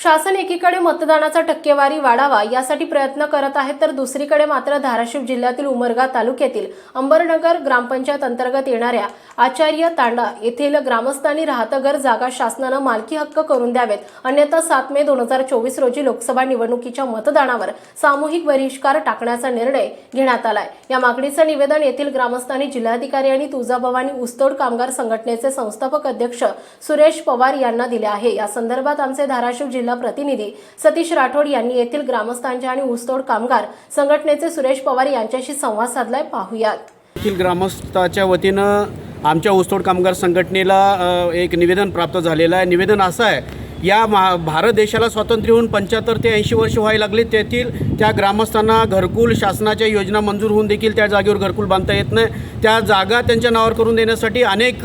शासन एकीकडे मतदानाचा टक्केवारी वाढावा यासाठी प्रयत्न करत आहे तर दुसरीकडे मात्र धाराशिव जिल्ह्यातील उमरगा तालुक्यातील अंबरनगर ग्रामपंचायत अंतर्गत येणाऱ्या आचार्य तांडा येथील ग्रामस्थांनी राहतघर जागा शासनानं मालकी हक्क करून द्यावेत. अन्यथा सात मे दोन हजार चोवीस रोजी लोकसभा निवडणुकीच्या मतदानावर सामूहिक बहिष्कार टाकण्याचा निर्णय घेण्यात आलाय. या मागणीचं निवेदन येथील ग्रामस्थांनी जिल्हाधिकारी आणि तुळजाभवानी ऊसतोड कामगार संघटनेचे संस्थापक अध्यक्ष सुरेश पवार यांना दिले आहे. या संदर्भात आमचे धाराशिव जिल्हा प्रतिनिधी सतीश राठोड यांनी येथील ग्रामस्थांचे आणि ऊसतोड कामगार संघटनेचे सुरेश पवार यांच्याशी संवाद साधलाय. पाहुयात. येथील ग्रामस्थाच्या वतीनं आमच्या ऊसतोड कामगार संघटनेला एक निवेदन प्राप्त झालेलं आहे. निवेदन असं आहे या मा भारत देशाला स्वातंत्र्य होऊन पंच्याहत्तर ते ऐंशी वर्ष व्हायला लागली. तेथील त्या ग्रामस्थांना घरकुल शासनाच्या योजना मंजूर होऊन देखील त्या जागेवर घरकुल बांधता येत नाही. त्या जागा त्यांच्या नावावर करून देण्यासाठी अनेक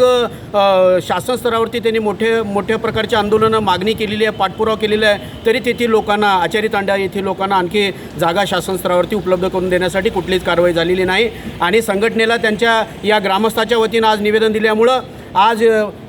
शासन स्तरावरती त्यांनी मोठे मोठ्या प्रकारच्या आंदोलनं मागणी केलेली आहे पाठपुरावा केलेला आहे. तरी तेथील लोकांना आचारी तांड्या येथील लोकांना आणखी जागा शासन स्तरावरती उपलब्ध करून देण्यासाठी कुठलीच कारवाई झालेली नाही. आणि संघटनेला त्यांच्या या ग्रामस्थाच्या वतीनं आज निवेदन दिल्यामुळं आज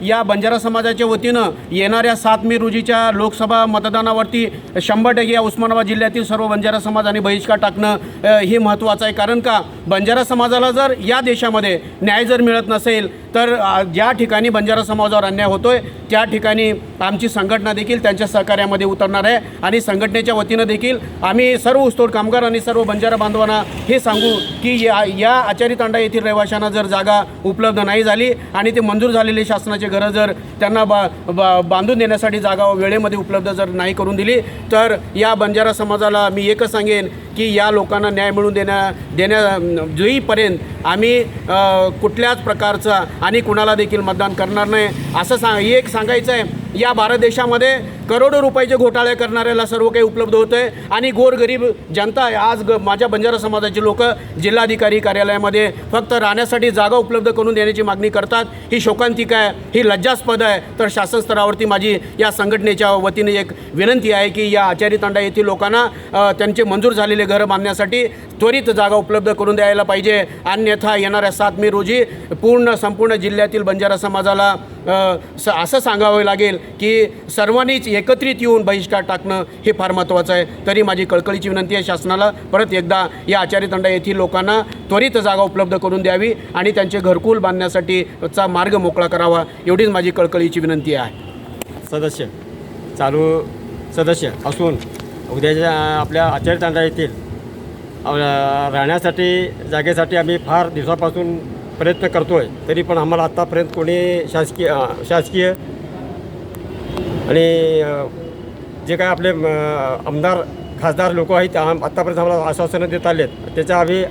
या बंजारा समाजाच्या वतीनं येणाऱ्या सात मे रोजीच्या लोकसभा मतदानावरती शंभर टक्के या उस्मानाबाद जिल्ह्यातील सर्व बंजारा समाज आणि बहिष्कार टाकणं हे महत्त्वाचं आहे. कारण का बंजारा समाजाला जर या देशामध्ये न्याय जर मिळत नसेल तर ज्या ठिकाणी बंजारा समाजावर अन्याय होतो आहे त्या ठिकाणी आमची संघटना देखील त्यांच्या सहकार्यामध्ये उतरणार आहे. आणि संघटनेच्या वतीनं देखील आम्ही सर्व ऊसतोड कामगार आणि सर्व बंजारा बांधवांना हे सांगू की या या आचारी तांडा येथील रहिवाशांना जर जागा उपलब्ध नाही झाली आणि ते मंजूर झालेले शासनाचे घरं जर त्यांना बा बा बांधून देण्यासाठी जागा वेळेमध्ये उपलब्ध जर नाही करून दिली तर या बंजारा समाजाला मी एकच सांगेन की या लोकांना न्याय मिळवून देण्या देण्या जोईपर्यंत आम्ही कुठल्याच प्रकारचा आणि कुणाला देखील मतदान करणार नाही. असं सांग एक सांगायचं आहे या भारत देशामध्ये करोडो रुपयाचे घोटाळे करणाऱ्याला सर्व काही उपलब्ध होतं आहे आणि गोरगरीब जनता आहे आज ग माझ्या बंजारा समाजाची लोक जिल्हाधिकारी कार्यालयामध्ये फक्त राहण्यासाठी जागा उपलब्ध करून देण्याची मागणी करतात. ही शोकांतिका आहे ही लज्जास्पद आहे. तर शासन स्तरावरती माझी या संघटनेच्या वतीने एक विनंती आहे की या आचारी तांडा येथील लोकांना त्यांचे मंजूर झालेले घरं बांधण्यासाठी त्वरित जागा उपलब्ध करून द्यायला पाहिजे. अन्यथा येणाऱ्या सात मे रोजी पूर्ण संपूर्ण जिल्ह्यातील बंजारा समाजाला स असं सांगावं लागेल की सर्वांनीच एकत्रित येऊन बहिष्कार टाकणं हे फार महत्त्वाचं आहे. तरी माझी कळकळीची विनंती आहे शासनाला परत एकदा या आचार्य तंडा येथील लोकांना त्वरित जागा उपलब्ध करून द्यावी आणि त्यांचे घरकुल बांधण्यासाठीचा मार्ग मोकळा करावा एवढीच माझी कळकळीची विनंती आहे. सदस्य चालू सदस्य असून उद्याच्या आपल्या आचार्यतांडा येथील राहण्यासाठी जागेसाठी आम्ही फार दिवसापासून प्रयत्न करतो आहे तरी पण आम्हाला आत्तापर्यंत कोणी शासकीय शासकीय आणि जे काय आपले आमदार खासदार लोक आहेत आम- आत्तापर्यंत आम्हाला आश्वासनं देत आलेत. त्याच्या आम्ही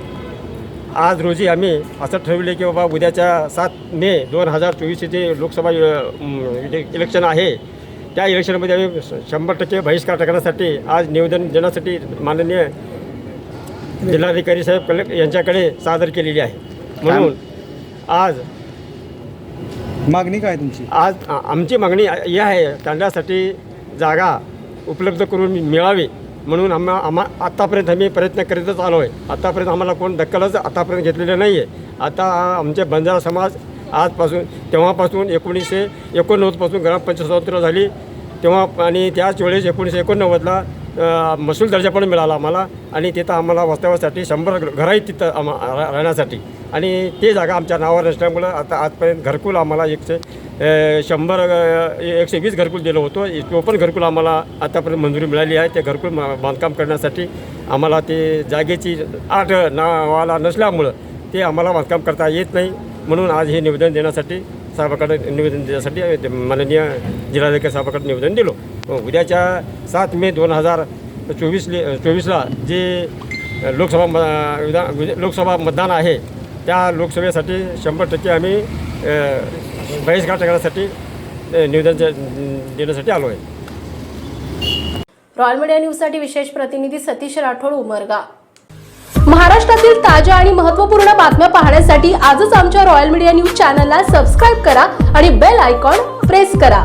आज रोजी आम्ही असं ठरवले की बाबा उद्याच्या सात मे दोन हजार चोवीसचे जे लोकसभा जे इलेक्शन आहे त्या इलेक्शनमध्ये आम्ही शंभर टक्के बहिष्कार टाकण्यासाठी आज निवेदन देण्यासाठी माननीय जिल्हाधिकारी साहेब कलेक्ट यांच्याकडे सादर केलेली आहे. म्हणून आज. मागणी काय तुमची? आज आ- आमची मागणी ही आहे तांड्यासाठी जागा उपलब्ध करून मिळावी म्हणून आम्हा आम्हा आत्तापर्यंत आम्ही प्रयत्न करीतच आलो आहे. आत्तापर्यंत आम्हाला कोण दखलच आतापर्यंत घेतलेलं नाही आहे आता आमचे बंजारा समाज आजपासून तेव्हापासून एकोणीसशे एकोणनव्वदपासून ग्रामपंचायत स्वातंत्र्य झाली. तेव्हा आणि त्याच वेळेस एकोणीसशे एकोणनव्वदला अ, महसूल दर्जा पण मिळाला आम्हाला आणि तिथं आम्हाला वास्तवासाठी शंभर घरं आहेत तिथं आम्हा रा- राहण्यासाठी. आणि ते जागा आमच्या नावावर नसल्यामुळं आता आजपर्यंत घरकुल आम्हाला एकशे शंभर एकशे वीस घरकुल दिलं होतं. तो पण घरकुल आम्हाला आतापर्यंत मंजुरी मिळाली आहे. ते घरकुल बांधकाम करण्यासाठी आम्हाला ते जागेची आठ नावाला नसल्यामुळं ते आम्हाला बांधकाम करता येत नाही. म्हणून आज हे निवेदन देण्यासाठी साहेबाकडे निवेदन देण्यासाठी माननीय जिल्हाधिकारी साहेबाकडे निवेदन दिलो. हो, उद्याच्या सात मे दोन हजार चोवीसले चोवीसला जे लोकसभा म विधान लोकसभा मतदान आहे त्या लोकसभेसाठी शंभर टक्के आम्ही बहिष्कार टाकण्यासाठी अ, निवेदन देण्यासाठी आलो आहे. रॉयल मीडिया न्यूजसाठी विशेष प्रतिनिधी सतीश राठोड उमरगा. महाराष्ट्रातील ताज्या आणि महत्त्वपूर्ण बातम्या पाहण्यासाठी आजच आमच्या रॉयल मीडिया न्यूज चॅनलला सबस्क्राईब करा आणि बेल आयकॉन प्रेस करा.